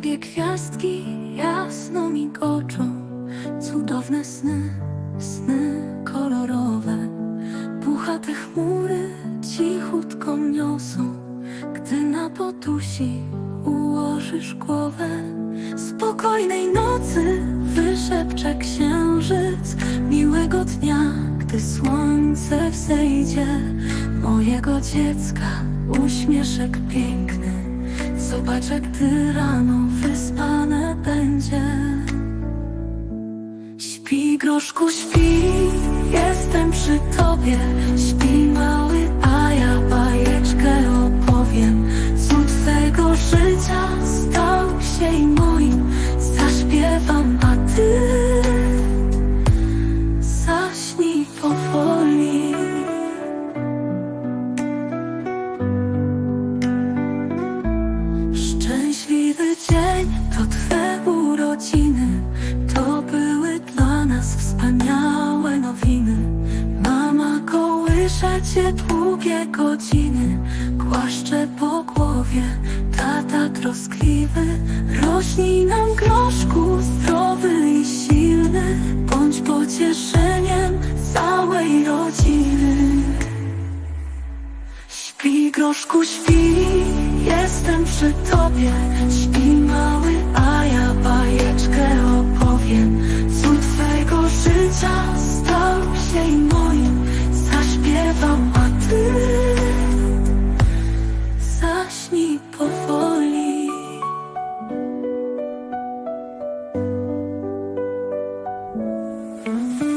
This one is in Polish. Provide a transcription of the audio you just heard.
niebie gwiazdki jasno migoczą Cudowne sny, sny kolorowe. Puchate chmury cichutko niosą Gdy na podusi ułożysz głowę. Spokojnej nocy wyszepcze księżyc Miłego dnia, gdy słońce wzejdzie. Mojego dziecka uśmieszek piękny Zobaczę, gdy rano wyspane będzie. Śpi, groszku, śpi, jestem przy tobie. Śpi, mały, Życie długie godziny Głaszczę po głowie. Tata troskliwy Rośnij nam groszku Zdrowy i silny. Bądź pocieszeniem Całej rodziny. Śpi groszku śpi Jestem przy tobie. Śpi mały, a ja bajeczkę opowiem. Cud twego życia Mm-hmm.